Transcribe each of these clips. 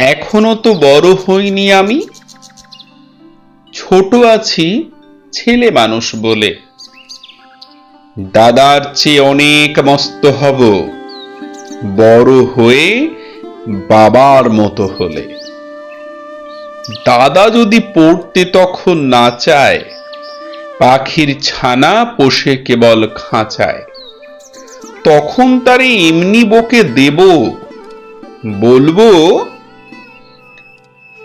এখনও তো বড় হইনি আমি। ছোট আছি ছেলে মানুষ বলে। দাদার চেয়ে অনেক মস্ত হব। বড় হয়ে বাবার মতো হলে। দাদা যদি পড়তে তখন না চায়, পাখির ছানা পোষে কেবল খাঁচায়। তখন তারে এমনি বকে দেব। বলব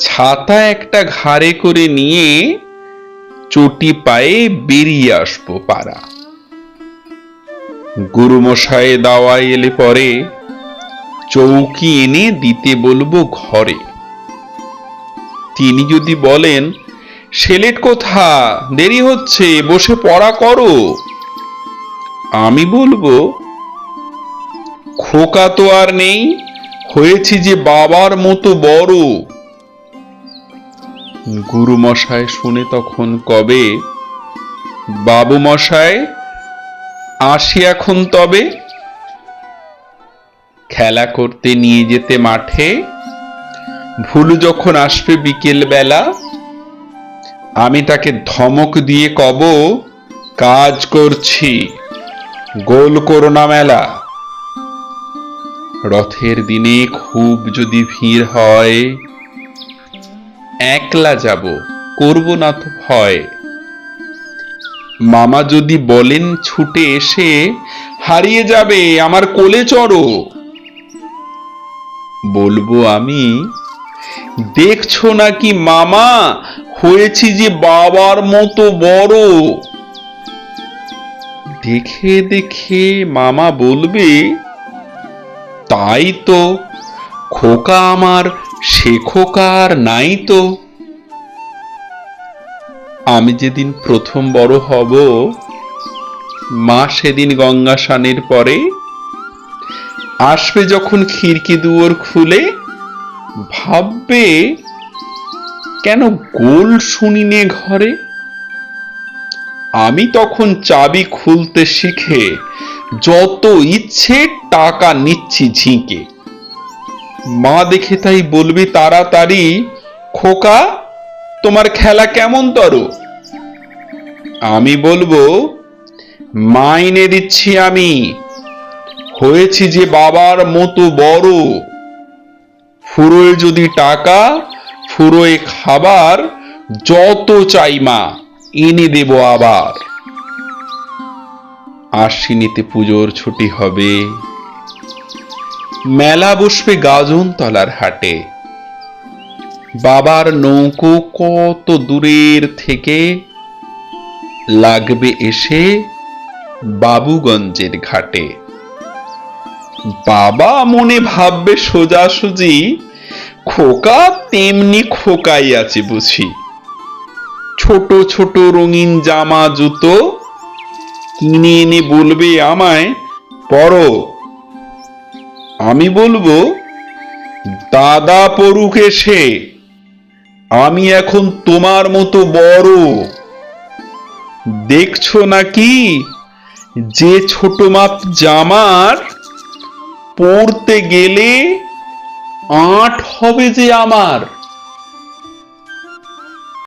ছাতা একটা ঘাড়ে করে নিয়ে চটি পায়ে বেরিয়ে আসব পাড়া। গুরুমশায় দাওয়াই এলে পরে চৌকি এনে দিতে বলব ঘরে। তিনি যদি বলেন, সেলেট কোথা? দেরি হচ্ছে, বসে পড়া করো। আমি বলব, খোকা তো আর নেই, হয়েছি যে বাবার মতো বড়। গুরু মশাই শুনে তখন কবে? বাবু মশাই আসি এখন তবে? খেলা করতে নিয়ে যেতে মাঠে? ভুলু যখন আসবে বিকেল বেলা আমি তাকে ধমক দিয়ে কব, কাজ করছি, গোল করোনা মেলা। রথের দিনে খুব যদি ভিড় হয় একলা যাব, করব না তো ভয়। মামা যদি বলেন ছুটে এসে, হারিয়ে যাবে, আমার কোলে চড়ো। বলব আমি, দেখছ নাকি মামা, হয়েছি যে বাবার মতো বড়। দেখে দেখে মামা বলবে, তাই তো, খোকা আমার সে খোকা আর নাই তো। আমি যেদিন প্রথম বড় হব, মা সেদিন গঙ্গা স্নানের পরে আসবে যখন খিড়কি দুয়ার খুলে, ভাববে, কেন গোল শুনিনে ঘরে? আমি তখন চাবি খুলতে শিখে যত ইচ্ছে টাকা নিচ্ছি ঝিঁকে। মা দেখে তাই বলবি তাড়াতাড়ি, খোকা, তোমার খেলা কেমন তর? আমি বলব, মা এনে দিচ্ছি আমি। হয়েছি যে বাবার মতো বড়। ফুরোয় যদি টাকা, ফুরোয় খাবার, যত চাই মা, এনে দেব আবার। আশ্বিনীতে পুজোর ছুটি হবে। মেলা বসবে গাজন তলার হাটে। বাবার নৌকো কত দূরের থেকে লাগবে এসে বাবুগঞ্জের ঘাটে। বাবা মনে ভাববে সোজাসুজি, খোকা তেমনি খোকাই আছে বুঝি। ছোট ছোট রঙিন জামা জুতো কিনে এনে বলবে আমায়, পরো। আমি বলব, দাদা পড়ুক এসে আমি এখন তোমার মতো বড়। দেখছ নাকি যে ছোট মাপ জামার পড়তে গেলে আট হবে যে আমার?